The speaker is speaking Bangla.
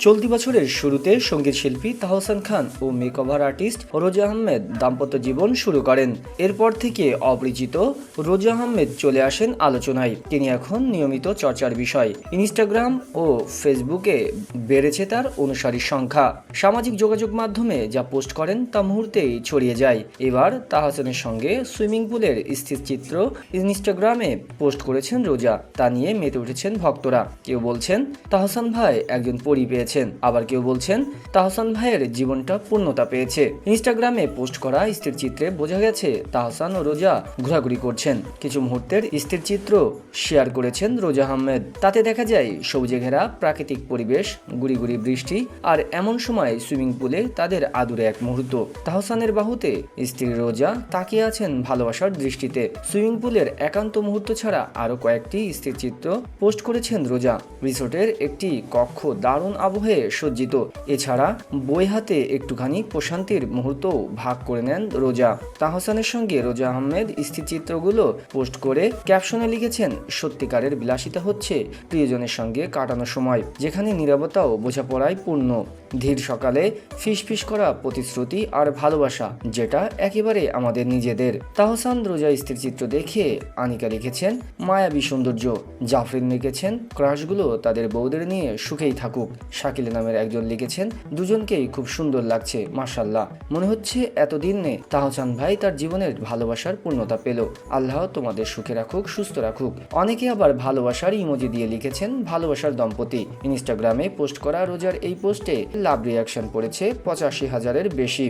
চলতি বছরের শুরুতে সংগীত শিল্পী তাহসান খান ও মেকওভার আর্টিস্ট রোজা আহমেদ দাম্পত্য জীবন শুরু করেন। এরপর থেকে অপরিচিত রোজা আহমেদ চলে আসেন আলোচনায়। তিনি এখন নিয়মিত চর্চার বিষয়। ইনস্টাগ্রাম ও ফেসবুকে বেড়েছে তার অনুসারীর সংখ্যা। সামাজিক যোগাযোগ মাধ্যমে যা পোস্ট করেন তা মুহূর্তেই ছড়িয়ে যায়। এবার তাহসানের সঙ্গে সুইমিং পুলের স্থিরচিত্র ইনস্টাগ্রামে পোস্ট করেছেন রোজা। তা নিয়ে মেতে উঠেছেন ভক্তরা। কেউ বলছেন, তাহসান ভাই একজন পরি পেয়েছেন আবার কেউ বলছেন, তাহসান ভাইয়ের জীবনটা পূর্ণতা পেয়েছে। ইনস্টাগ্রামে পোস্ট করা স্থির চিত্রে বোঝা গেছে, তাহসান ও রোজা ঘোরাঘুরি করছেন। কিছু মুহূর্তের স্থির চিত্র শেয়ার করেছেন রোজা আহমেদ। তাতে দেখা যায়, সবুজে ঘেরা প্রাকৃতিক পরিবেশ, গুড়ি গুড়ি বৃষ্টি, আর এমন সময় সুইমিং পুলে তাদের আদুরে এক মুহূর্ত। তাহসানের বাহুতে স্ত্রী রোজা তাকিয়ে আছেন ভালোবাসার দৃষ্টিতে। সুইমিং পুলের একান্ত মুহূর্ত ছাড়া আরও কয়েকটি স্থির চিত্র পোস্ট করেছেন রোজা। রিসোর্টের একটি কক্ষ দারুণ আবহে সজ্জিত। এছাড়া বই হাতে একটুখানি প্রশান্তির মুহূর্ত ভাগ করে নেন রোজা। তাহসানের সঙ্গে রোজা আহমেদ স্থিরচিত্রগুলো পোস্ট করে ক্যাপশনে লিখেছেন, সত্যিকারের বিলাসিতা হচ্ছে প্রিয়জনের সঙ্গে কাটানো সময়, যেখানে নিরাপত্তাও বোঝাপড়ায় পূর্ণ। ধীর সকালে ফিসফিস করা প্রতিশ্রুতি আর ভালোবাসা, যেটা একেবারে আমাদের নিজেদের। তাহসান রোজা স্থিরচিত্র দেখে আনিকা লিখেছেন, মায়াবী সৌন্দর্য। জাফরিন লিখেছেন, ক্রাশগুলো তাদের বউদের নিয়ে সুখেই থাকুক। শাকিল নামের একজন লিখেছেন, দুজনকেই খুব সুন্দর লাগছে মার্শাল্লাহ মনে হচ্ছে এতদিনে তাহসান ভাই তার জীবনের ভালোবাসার পূর্ণতা পেল। আল্লাহ তোমাদের সুখে রাখুক, সুস্থ রাখুক। অনেকে আবার ভালোবাসার ইমোজি দিয়ে লিখেছেন, ভালোবাসার দম্পতি। ইনস্টাগ্রামে পোস্ট করা রোজার এই পোস্টে লাভ রিয়াকশন পড়েছে পঁচাশি হাজারের বেশি।